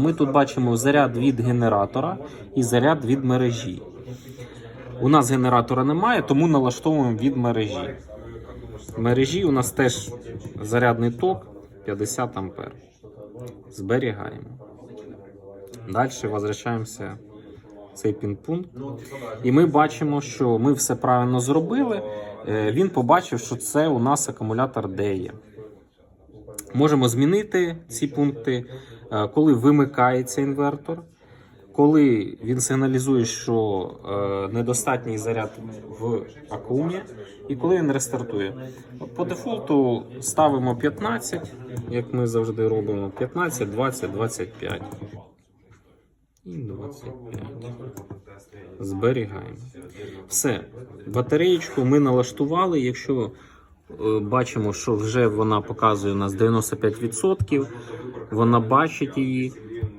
Ми тут бачимо заряд від генератора і заряд від мережі. У нас генератора немає, тому налаштовуємо від мережі. В мережі у нас теж зарядний ток 50 ампер. Зберігаємо. Далі возвращаємося в цей пінпункт. І ми бачимо, що ми все правильно зробили. Е, Він побачив, що це у нас акумулятор DE. Можемо змінити ці пункти, е, коли вимикається інвертор, коли він сигналізує, що е, недостатній заряд в акумі, і коли він рестартує. По дефолту ставимо 15, як ми завжди робимо: 15, 20, 25. І 25. Зберігаємо. Все. Батареєчку ми налаштували. Якщо бачимо, що вже вона показує у нас 95%, вона бачить її.